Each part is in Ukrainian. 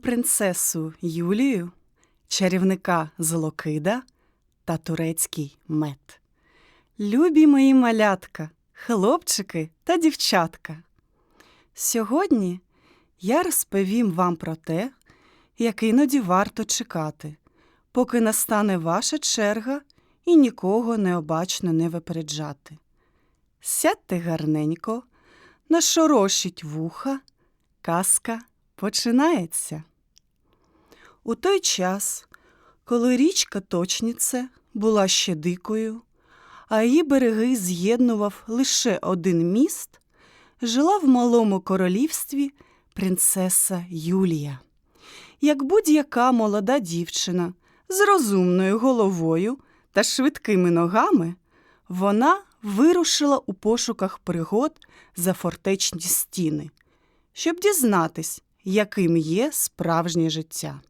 Принцесу Юлію, чарівника Злокида та турецький мед. Любі мої малятка, хлопчики та дівчатка. Сьогодні я розповім вам про те, як іноді варто чекати, поки настане ваша черга і нікого необачно не випереджати. Сядьте гарненько, нашорошіть вуха, казка починається. У той час, коли річка Точніце була ще дикою, а її береги з'єднував лише один міст, жила в малому королівстві принцеса Юлія. Як будь-яка молода дівчина з розумною головою та швидкими ногами, вона вирушила у пошуках пригод за фортечні стіни, щоб дізнатись, яким є справжнє життя.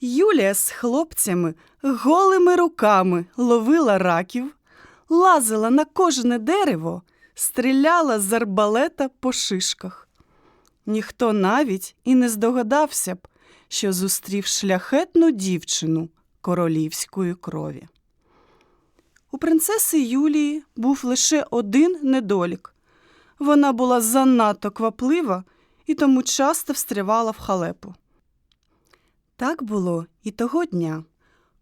Юлія з хлопцями голими руками ловила раків, лазила на кожне дерево, стріляла з арбалета по шишках. Ніхто навіть і не здогадався б, що зустрів шляхетну дівчину королівської крові. У принцеси Юлії був лише один недолік. Вона була занадто кваплива і тому часто встрявала в халепу. Так було і того дня,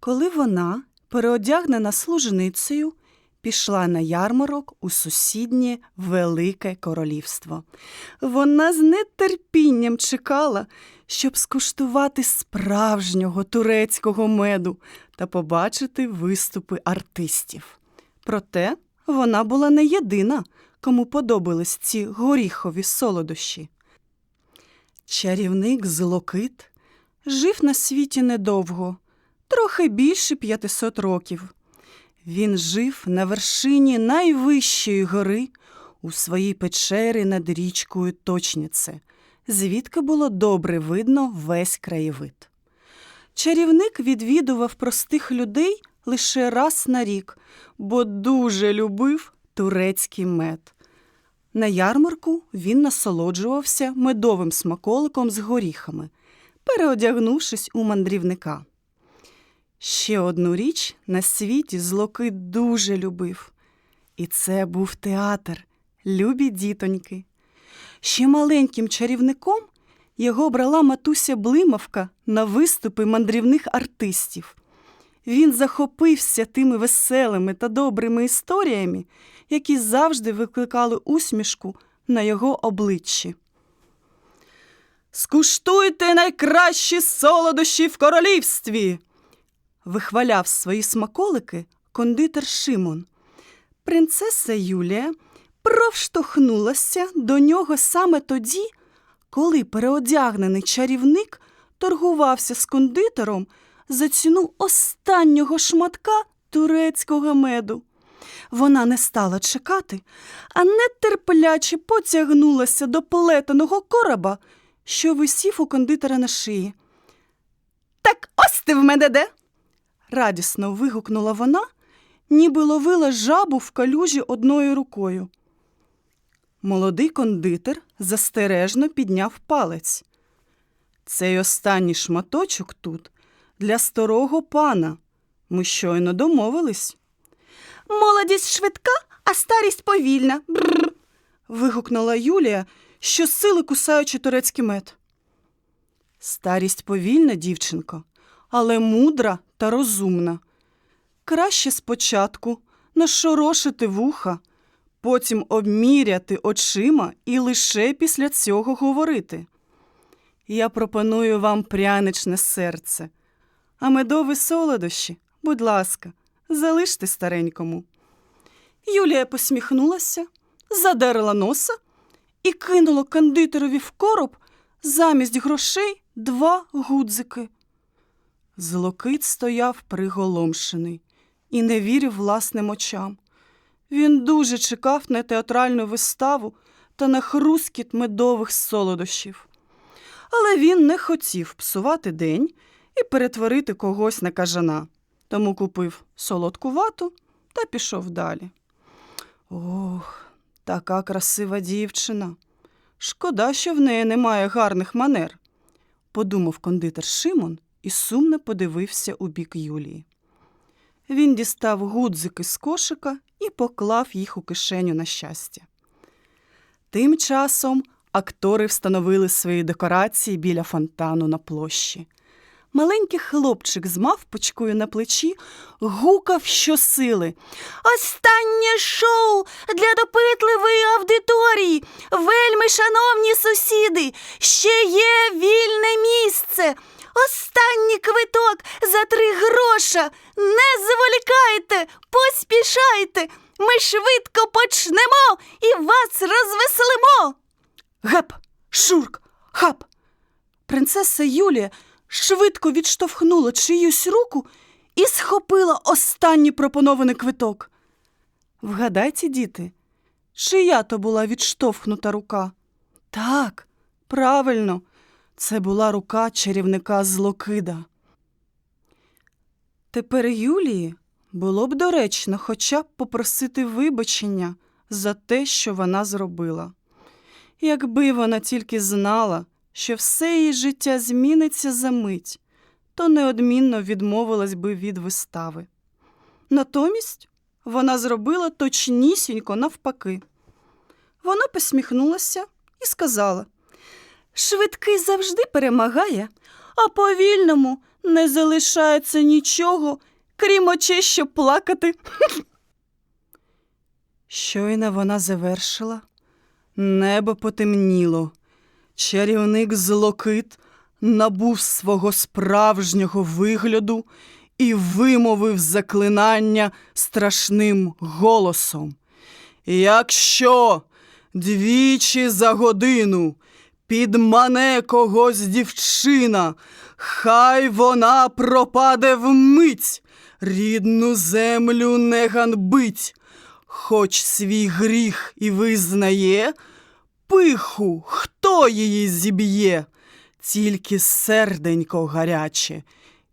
коли вона, переодягнена служницею, пішла на ярмарок у сусіднє Велике Королівство. Вона з нетерпінням чекала, щоб скуштувати справжнього турецького меду та побачити виступи артистів. Проте вона була не єдина, кому подобались ці горіхові солодощі. Чарівник Злокит жив на світі недовго, трохи більше 500 років. Він жив на вершині найвищої гори у своїй печері над річкою Точніце, звідки було добре видно весь краєвид. Чарівник відвідував простих людей лише раз на рік, бо дуже любив турецький мед. На ярмарку він насолоджувався медовим смаколиком з горіхами, переодягнувшись у мандрівника. Ще одну річ на світі злоки дуже любив. І це був театр, любі дітоньки. Ще маленьким чарівником його брала матуся Блимавка на виступи мандрівних артистів. Він захопився тими веселими та добрими історіями, які завжди викликали усмішку на його обличчі. Скуштуйте найкращі солодощі в королівстві. Вихваляв свої смаколики кондитер Шимон. Принцеса Юлія провштовхнулася до нього саме тоді, коли переодягнений чарівник торгувався з кондитером за ціну останнього шматка турецького меду. Вона не стала чекати, а нетерпляче потягнулася до плетеного короба, що висів у кондитера на шиї. Так ось ти в мене де? радісно вигукнула вона, ніби ловила жабу в калюжі одною рукою. Молодий кондитер застережно підняв палець. Цей останній шматочок тут для старого пана. Ми щойно домовились. Молодість швидка, а старість повільна. Бррр. вигукнула Юлія, що сили кусаючи турецький мед. Старість повільна, дівчинко, але мудра та розумна. Краще спочатку нашорошити вуха, потім обміряти очима і лише після цього говорити. Я пропоную вам пряничне серце, а медові солодощі, будь ласка, залиште старенькому. Юлія посміхнулася, задерла носа і кинула кондитерові в короб замість грошей два гудзики. Злокит стояв приголомшений і не вірив власним очам. Він дуже чекав на театральну виставу та на хрускіт медових солодощів. Але він не хотів псувати день і перетворити когось на кажана, тому купив солодку вату та пішов далі. Ох, така красива дівчина. Шкода, що в неї немає гарних манер. подумав кондитер Шимон і сумно подивився у бік Юлії. Він дістав гудзики з кошика і поклав їх у кишеню на щастя. Тим часом актори встановили свої декорації біля фонтану на площі. Маленький хлопчик з мавпочкою на плечі гукав щосили. Останнє шоу для допитливої аудиторії. Вельми, шановні сусіди, ще є вільне місце. Останній квиток за три гроша. Не зволікайте, поспішайте. Ми швидко почнемо і вас розвеселимо. Геп, шурк, хап. Принцеса Юлія швидко відштовхнула чиюсь руку і схопила останній пропонований квиток. Вгадайте, діти, чия то була відштовхнута рука? Так, правильно, це була рука чарівника Злокида. Тепер Юлії було б доречно хоча б попросити вибачення за те, що вона зробила. Якби вона тільки знала, що все її життя зміниться за мить, то неодмінно відмовилась би від вистави. Натомість вона зробила точнісінько навпаки. Вона посміхнулася і сказала: Швидкий завжди перемагає, а повільному не залишається нічого, крім очей, щоб плакати. Щойно вона завершила. Небо потемніло. Чарівник Злокит набув свого справжнього вигляду і вимовив заклинання страшним голосом. Якщо двічі за годину підмане когось дівчина, хай вона пропаде вмить, рідну землю не ганбить, хоч свій гріх і визнає, пиху, хто її зіб'є, тільки серденько гаряче,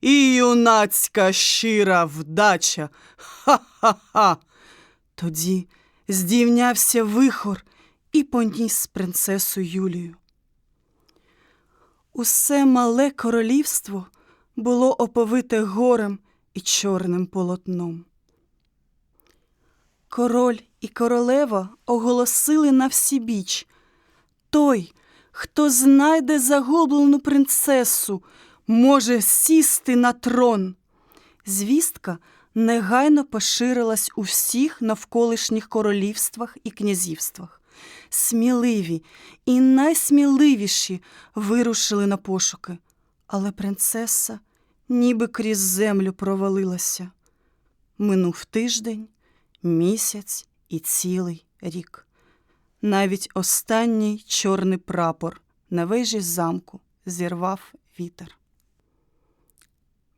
і юнацька щира вдача. Ха-ха-ха. Тоді здійнявся вихор і поніс принцесу Юлію. Усе мале королівство було оповите горем і чорним полотном. Король і королева оголосили на всі біч той, хто знайде загублену принцесу, може сісти на трон. Звістка негайно поширилась у всіх навколишніх королівствах і князівствах. Сміливі і найсміливіші вирушили на пошуки, але принцеса ніби крізь землю провалилася. Минув тиждень, місяць і цілий рік. Навіть останній чорний прапор на вежі замку зірвав вітер.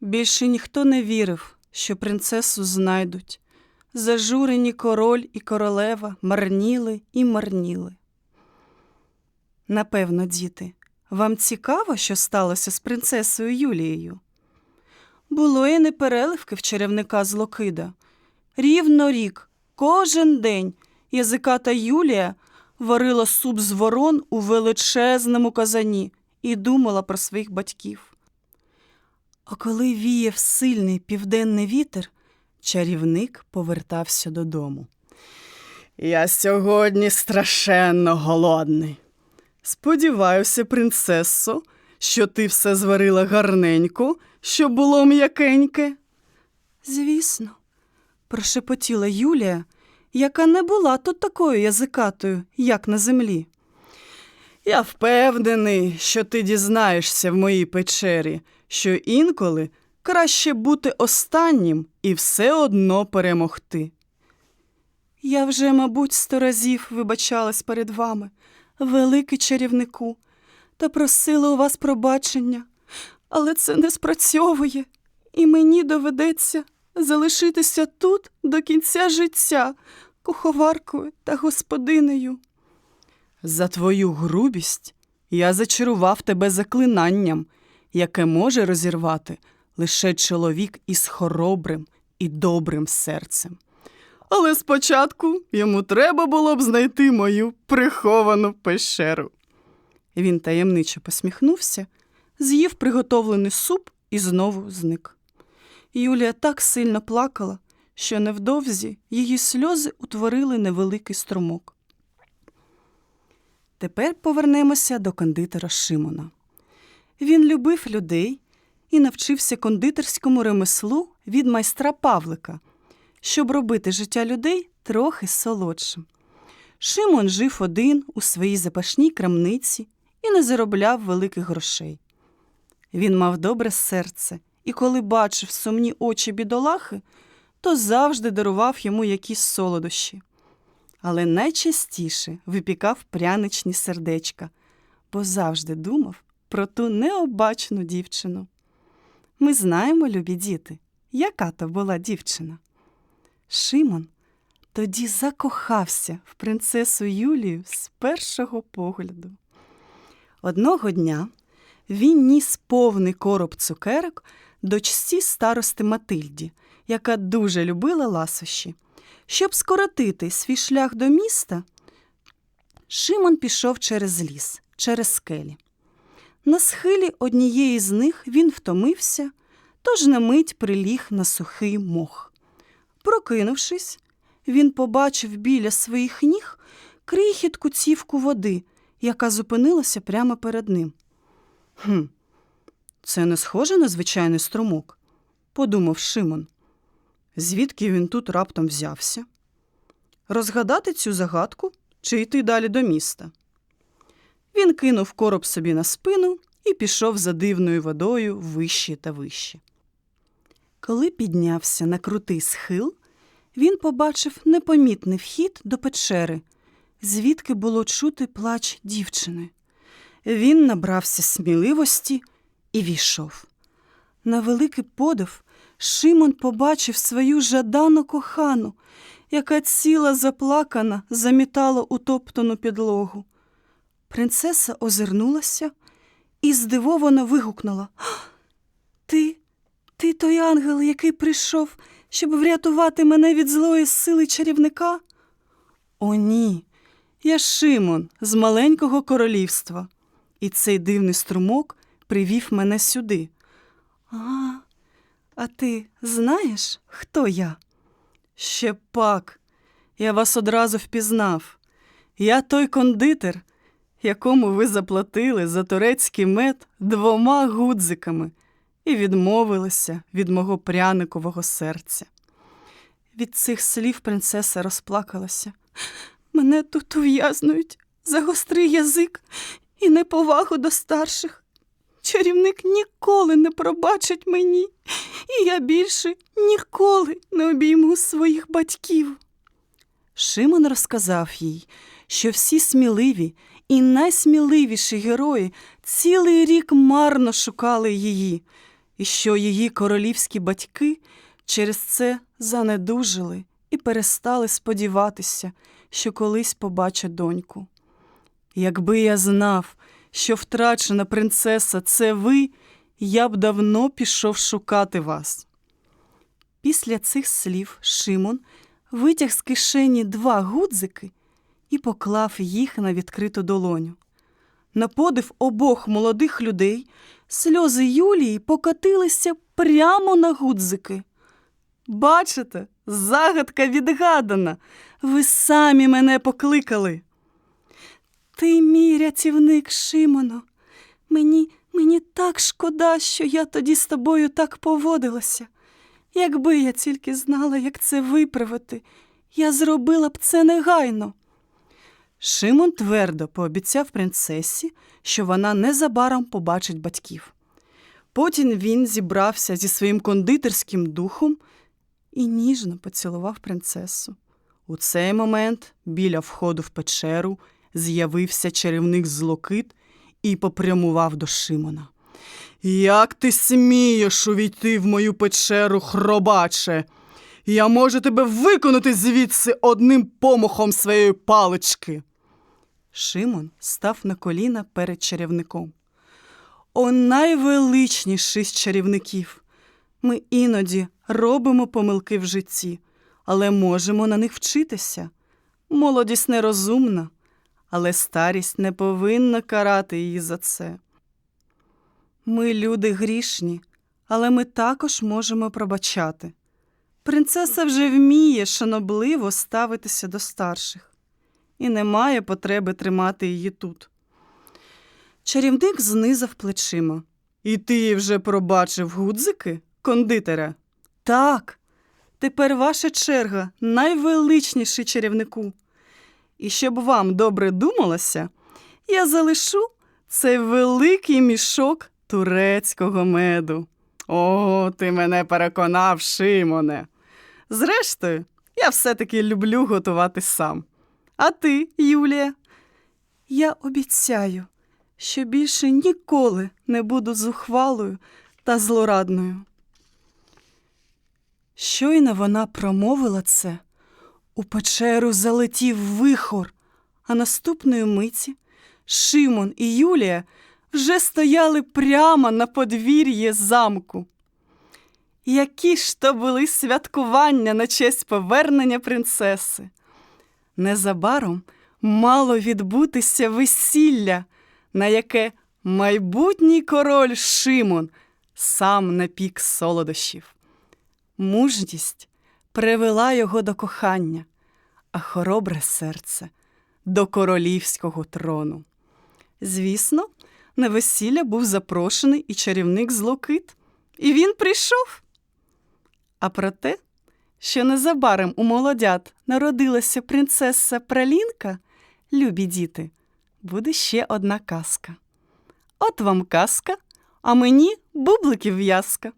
Більше ніхто не вірив, що принцесу знайдуть. Зажурені король і королева марніли і марніли. Напевно, діти, вам цікаво, що сталося з принцесою Юлією? Було і непереливки в чарівника Злокида. Рівно рік, кожен день язиката Юлія варила суп з ворон у величезному казані і думала про своїх батьків. А коли віяв сильний південний вітер, чарівник повертався додому. Я сьогодні страшенно голодний. Сподіваюся, принцесо, що ти все зварила гарненько, щоб було м'якеньке. Звісно, прошепотіла Юлія, яка не була тут такою язикатою, як на землі. Я впевнений, що ти дізнаєшся в моїй печері, що інколи краще бути останнім і все одно перемогти. Я вже, мабуть, сто разів вибачалась перед вами, великий чарівнику, та просила у вас пробачення, але це не спрацьовує, і мені доведеться залишитися тут до кінця життя, куховаркою та господинею. За твою грубість я зачарував тебе заклинанням, яке може розірвати лише чоловік із хоробрим і добрим серцем. Але спочатку йому треба було б знайти мою приховану пещеру. Він таємничо посміхнувся, з'їв приготовлений суп і знову зник. Юлія так сильно плакала, що невдовзі її сльози утворили невеликий струмок. Тепер повернемося до кондитера Шимона. Він любив людей і навчився кондитерському ремеслу від майстра Павлика, щоб робити життя людей трохи солодшим. Шимон жив один у своїй запашній крамниці і не заробляв великих грошей. Він мав добре серце, і коли бачив сумні очі бідолахи, то завжди дарував йому якісь солодощі. Але найчастіше випікав пряничні сердечка, бо завжди думав про ту необачну дівчину. Ми знаємо, любі діти, яка то була дівчина. Шимон тоді закохався в принцесу Юлію з першого погляду. Одного дня він ніс повний короб цукерок дочці старости Матильді, яка дуже любила ласощі. Щоб скоротити свій шлях до міста, Шимон пішов через ліс, через скелі. На схилі однієї з них він втомився, тож на мить приліг на сухий мох. Прокинувшись, він побачив біля своїх ніг крихітку цівку води, яка зупинилася прямо перед ним. Хм, це не схоже на звичайний струмок, подумав Шимон. Звідки він тут раптом взявся? Розгадати цю загадку чи йти далі до міста? Він кинув короб собі на спину і пішов за дивною водою вище та вище. Коли піднявся на крутий схил, він побачив непомітний вхід до печери, звідки було чути плач дівчини. Він набрався сміливості і війшов. На великий подив Шимон побачив свою жадану кохану, яка ціла заплакана замітала утоптану підлогу. Принцеса озирнулася і здивовано вигукнула Ти, ти той ангел, який прийшов, щоб врятувати мене від злої сили чарівника? О, ні, я Шимон з маленького королівства, і цей дивний струмок привів мене сюди. А, а ти знаєш, хто я? Ще пак, я вас одразу впізнав. Я той кондитер, якому ви заплатили за турецький мед двома гудзиками і відмовилися від мого пряникового серця. Від цих слів принцеса розплакалася. Мене тут ув'язнують за гострий язик і неповагу до старших. Чарівник ніколи не пробачить мені, і я більше ніколи не обійму своїх батьків. Шимон розказав їй, що всі сміливі і найсміливіші герої цілий рік марно шукали її, і що її королівські батьки через це занедужили і перестали сподіватися, що колись побачать доньку. Якби я знав, що втрачена принцеса це ви, я б давно пішов шукати вас. Після цих слів Шимон витяг з кишені два гудзики і поклав їх на відкриту долоню. На подив обох молодих людей сльози Юлії покотилися прямо на гудзики. Бачите, загадка відгадана. Ви самі мене покликали. Ти мій рятівник, Шимоно. Мені, мені так шкода, що я тоді з тобою так поводилася. Якби я тільки знала, як це виправити, я зробила б це негайно. Шимон твердо пообіцяв принцесі, що вона незабаром побачить батьків. Потім він зібрався зі своїм кондитерським духом і ніжно поцілував принцесу. У цей момент біля входу в печеру з'явився чарівник злокит і попрямував до Шимона. Як ти смієш увійти в мою печеру, хробаче? Я можу тебе виконати звідси одним помахом своєї палички. Шимон став на коліна перед чарівником. О, найвеличніший з чарівників! Ми іноді робимо помилки в житті, але можемо на них вчитися. Молодість нерозумна, але старість не повинна карати її за це. Ми люди грішні, але ми також можемо пробачати. Принцеса вже вміє шанобливо ставитися до старших і не має потреби тримати її тут. Чарівник знизав плечима. І ти вже пробачив гудзики, кондитера? Так. Тепер ваша черга, найвеличніший чарівнику. І щоб вам добре думалося, я залишу цей великий мішок турецького меду. О, ти мене переконав, Шимоне. Зрештою, я все-таки люблю готувати сам. А ти, Юлія? Я обіцяю, що більше ніколи не буду зухвалою та злорадною. Щойно вона промовила це, у печеру залетів вихор, а наступної миті Шимон і Юлія вже стояли прямо на подвір'ї замку. Які ж то були святкування на честь повернення принцеси. Незабаром мало відбутися весілля, на яке майбутній король Шимон сам напік солодощів. Мужність привела його до кохання, а хоробре серце до королівського трону. Звісно, на весілля був запрошений і чарівник Злокит, і він прийшов. А про те, що незабаром у молодят народилася принцеса Пралінка, любі діти, буде ще одна казка. От вам казка, а мені бубликів в'язка.